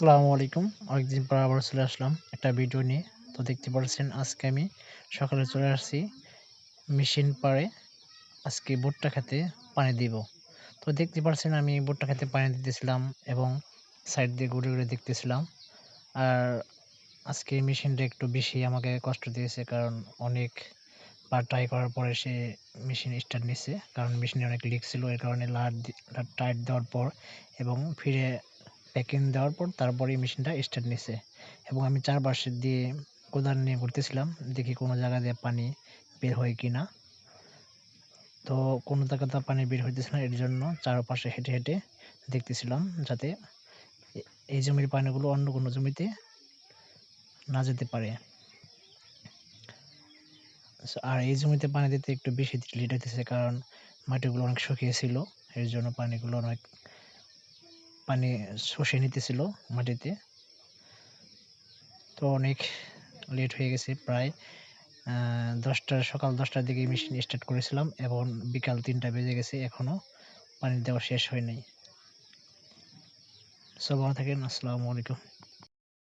আসসালামু আলাইকুম। অনেকদিন পর আবার চলে আসলাম একটা ভিডিও নিয়ে। তো দেখতে পাচ্ছেন, আজকে আমি সকালে চলে আসছি মেশিন পাড়ে। আজকে ভুট্টা খেতে পানি দিব। তো দেখতে পাচ্ছেন, আমি ভুট্টা খেতে পানি দিতেছিলাম এবং সাইড দিয়ে ঘুরে ঘুরে দেখতেছিলাম। আর আজকে মেশিনটা একটু বেশি আমাকে কষ্ট দিয়েছে কারণ অনেক বার ট্রাই করার পরে সে মেশিন স্টার্ট নিচ্ছে কারণ মেশিনে অনেক লিক ছিল, এর কারণে লাট টাইট দেওয়ার পর এবং ফিরে প্যাকিং দেওয়ার পর তারপরে মেশিনটা স্টার্ট নিছে। এবং আমি চারপাশে দিয়ে কোদাল নিয়ে ঘুরতেছিলাম, দেখি কোনো জায়গা দিয়ে পানি বের হয় কি না তো কোনো জায়গাতে পানি বের হইতেছে না, এর জন্য চারপাশে হেঁটে হেঁটে দেখতেছিলাম যাতে এই জমির পানিগুলো অন্য কোনো জমিতে না যেতে পারে। আর এই জমিতে পানি দিতে একটু বেশি লেট হইতেছে, কারণ মাটিগুলো অনেক শুকিয়ে ছিল, এর জন্য পানিগুলো অনেক পানি শুষে নিতেছিল মাটিতে। তো অনেক লেট হয়ে গেছে প্রায় দশটা, সকাল দশটার দিকে মেশিন স্টার্ট করেছিলাম এবং বিকাল তিনটা বেজে গেছে এখনও পানি দেওয়া শেষ হয়নি সব ভালো থাকেন, আসসালামু আলাইকুম।